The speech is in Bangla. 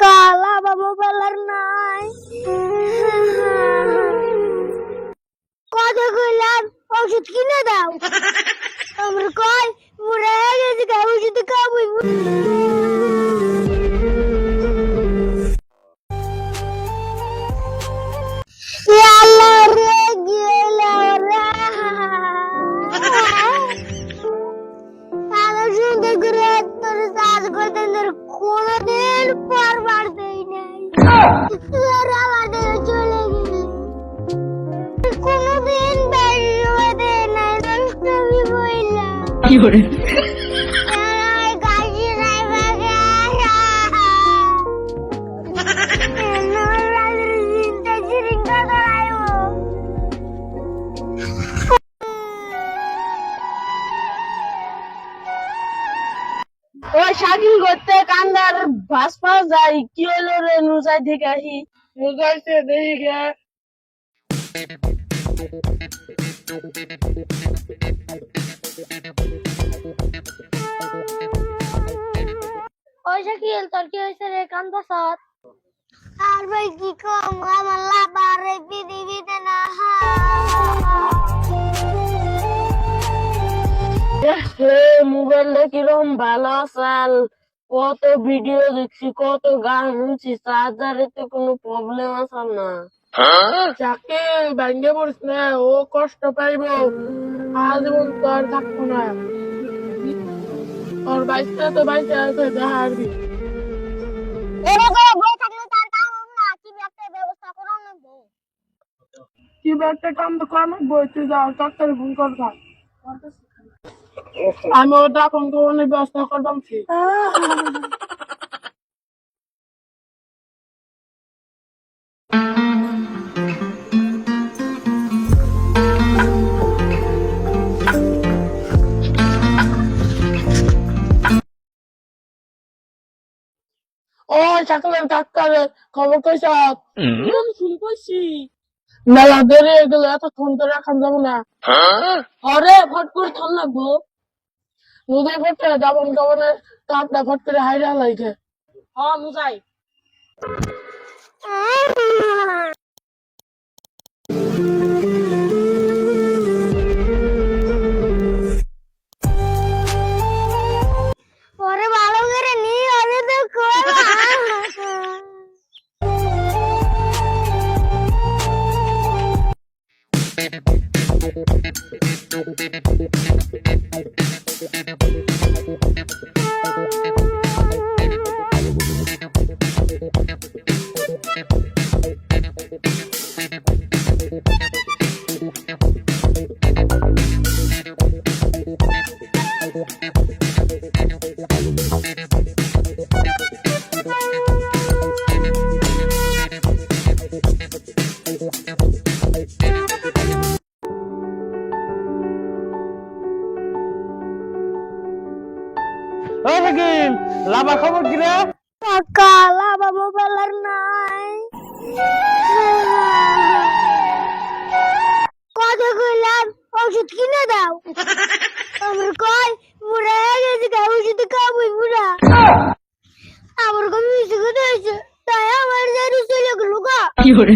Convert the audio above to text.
কালা বা মোবাইল আর নাই কত কইলাম ওষুধ কিনে দাও আমরা কই মরে গেছে গা ওষুধ খাবই করে তোর সাজ করতে কোনোদিন পরবার দেই নাই। তোর আমাদের চলে গেলি। কোনোদিন বেশি দেয় নাই, আমি কি করে? ওই শাকিল করতে কান্দার ভাস পাস যাই কি হলো রে নুজাই থেকে আসি। নুজাইছে দেখি ওই শাকিল তোর কি হয়েছে রে? কান্দা সাত আর ভাই কি কম? আমার লাভার এই পৃথিবীতে মোবাইলটা কিরম ভালো চাল কত ভিডিও দেখছি কত গান শুনছি চার্জারে তো কোনো প্রবলেম আছে না। যাকে ভেঙে পড়িস না ও কষ্ট পাইব। আজীবন তো আর থাকব না। ওর বাইকটা তো বাইকে আছে কাম না কি একটা কাম তো কর বই তুই যাও ডাক্তার ফোন কর। আমি ওটা ফোন করে ব্যবস্থা করতাম ঠিক। ও চাকলেন ডাক্তারের খবর কইস শুন কইছি মেলা দেরি হয়ে গেলে এতক্ষণ তো রাখান যাব না। আরে ফট করে থাম লাগবো নদী ফটে যাবন যাবনের কাপটা ফট করে হাইরা লাইছে হ্যাঁ মুজাই। ওরে ভালো করে নি নাকিল লাভা খবর কি রে? কালা বা মোবাইল আর নাই। কত কইলাম ওষুধ কিনে দাও। আমরা কই মরে গেছে গা ওষুধ খাবই পুরা আমার কম মিশে তাই আমার জারি চলে গেল গা। কি করে